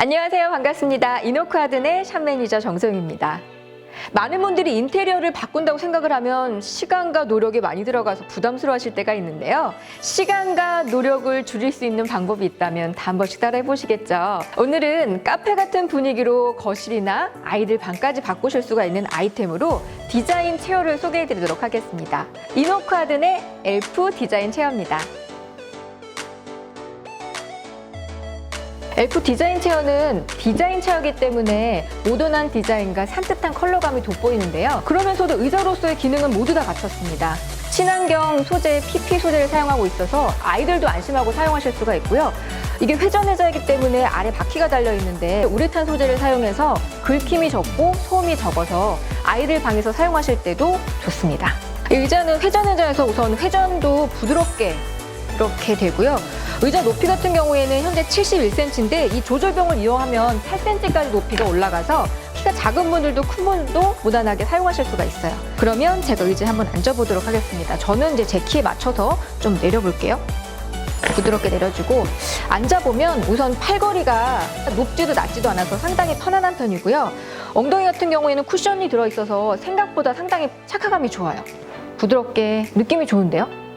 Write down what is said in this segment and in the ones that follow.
안녕하세요. 반갑습니다. 이노크아든의 샵 매니저 정소영입니다. 많은 분들이 인테리어를 바꾼다고 생각을 하면 시간과 노력이 많이 들어가서 부담스러워 하실 때가 있는데요. 시간과 노력을 줄일 수 있는 방법이 있다면 다 한 번씩 따라해 보시겠죠. 오늘은 카페 같은 분위기로 거실이나 아이들 방까지 바꾸실 수가 있는 아이템으로 디자인 체어를 소개해 드리도록 하겠습니다. 이노크아든의 엘프 디자인 체어입니다. 엘프 디자인 체어는 디자인 체어이기 때문에 모던한 디자인과 산뜻한 컬러감이 돋보이는데요. 그러면서도 의자로서의 기능은 모두 다 갖췄습니다. 친환경 소재 PP 소재를 사용하고 있어서 아이들도 안심하고 사용하실 수가 있고요. 이게 회전 의자이기 때문에 아래 바퀴가 달려 있는데 우레탄 소재를 사용해서 긁힘이 적고 소음이 적어서 아이들 방에서 사용하실 때도 좋습니다. 이 의자는 회전 의자에서 우선 회전도 부드럽게 이렇게 되고요. 의자 높이 같은 경우에는 현재 71cm인데 이 조절병을 이용하면 8cm까지 높이가 올라가서 키가 작은 분들도 큰 분들도 무난하게 사용하실 수가 있어요. 그러면 제가 의자에 한번 앉아보도록 하겠습니다. 저는 이제 제 키에 맞춰서 좀 내려볼게요. 부드럽게 내려주고 앉아보면 우선 팔걸이가 높지도 낮지도 않아서 상당히 편안한 편이고요. 엉덩이 같은 경우에는 쿠션이 들어있어서 생각보다 상당히 착화감이 좋아요. 부드럽게 느낌이 좋은데요?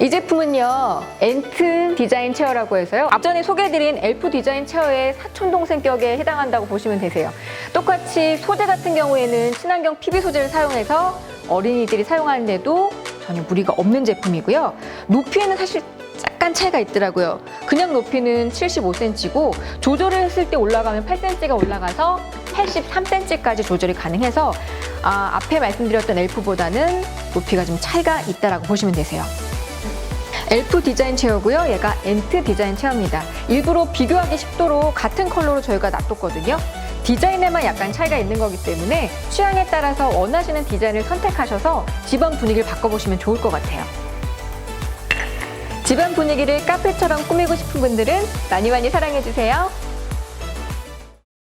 이 제품은요 엔트 디자인 체어라고 해서요. 앞전에 소개해드린 엘프 디자인 체어의 사촌동생격에 해당한다고 보시면 되세요. 똑같이 소재 같은 경우에는 친환경 PB 소재를 사용해서 어린이들이 사용하는데도 전혀 무리가 없는 제품이고요. 높이에는 사실 약간 차이가 있더라고요. 그냥 높이는 75cm고 조절을 했을 때 올라가면 8cm가 올라가서 83cm까지 조절이 가능해서 아, 앞에 말씀드렸던 엘프보다는 높이가 좀 차이가 있다라고 보시면 되세요 엘프 디자인 체어고요. 얘가 엔트 디자인 체어입니다. 일부러 비교하기 쉽도록 같은 컬러로 저희가 놔뒀거든요. 디자인에만 약간 차이가 있는 거기 때문에 취향에 따라서 원하시는 디자인을 선택하셔서 집안 분위기를 바꿔보시면 좋을 것 같아요. 집안 분위기를 카페처럼 꾸미고 싶은 분들은 많이 많이 사랑해주세요.